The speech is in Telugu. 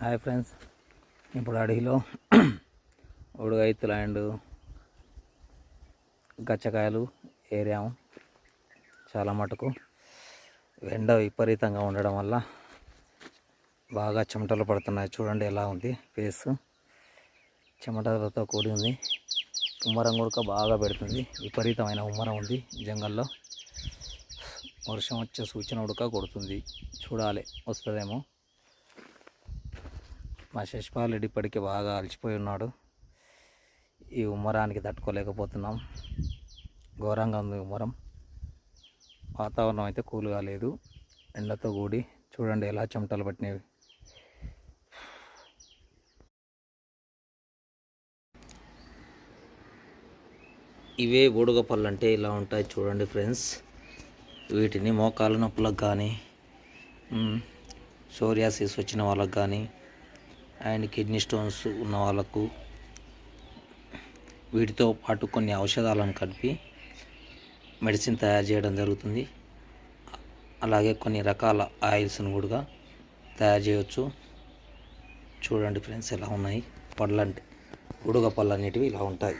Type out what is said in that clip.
Hi friends. ఇప్పుడు అడవిలో ఉడుగైతులు అండ్ గచ్చకాయలు ఏరాము. చాలా మటుకు ఎండ విపరీతంగా ఉండడం వల్ల బాగా చెమటలు పడుతున్నాయి. చూడండి ఎలా ఉంది ఫేస్. చెమటలతో కూడి ఉంది. ఉమ్మరం కూడా బాగా పెడుతుంది. విపరీతమైన ఉమ్మరం ఉంది జంగల్లో. వర్షం వచ్చే సూచన ఉడక కొడుతుంది. చూడాలి వస్తుందేమో. మా శశిపాల్ రెడ్డి ఇప్పటికే బాగా అలసిపోయి ఉన్నాడు. ఈ ఉమ్మరానికి తట్టుకోలేకపోతున్నాం. ఘోరంగా ఉంది ఉమ్మరం. వాతావరణం అయితే కూల్గా లేదు. ఎండతో కూడి చూడండి ఎలా చెమటలు పట్టినవి. ఇవే బూడుగ పళ్ళు అంటే ఇలా ఉంటాయి చూడండి ఫ్రెండ్స్. వీటిని మోకాలు నొప్పులకు కానీ సోరియాసిస్ వచ్చిన వాళ్ళకి కానీ అండ్ కిడ్నీ స్టోన్స్ ఉన్న వాళ్ళకు వీటితో పాటు కొన్ని ఔషధాలను కలిపి మెడిసిన్ తయారు చేయడం జరుగుతుంది. అలాగే కొన్ని రకాల ఆయిల్స్ను కూడా తయారు చేయవచ్చు చూడండి ఫ్రెండ్స్ ఎలా ఉన్నాయి. పళ్ళంటే ఉడుగ పళ్ళు అనేటివి ఇలా ఉంటాయి.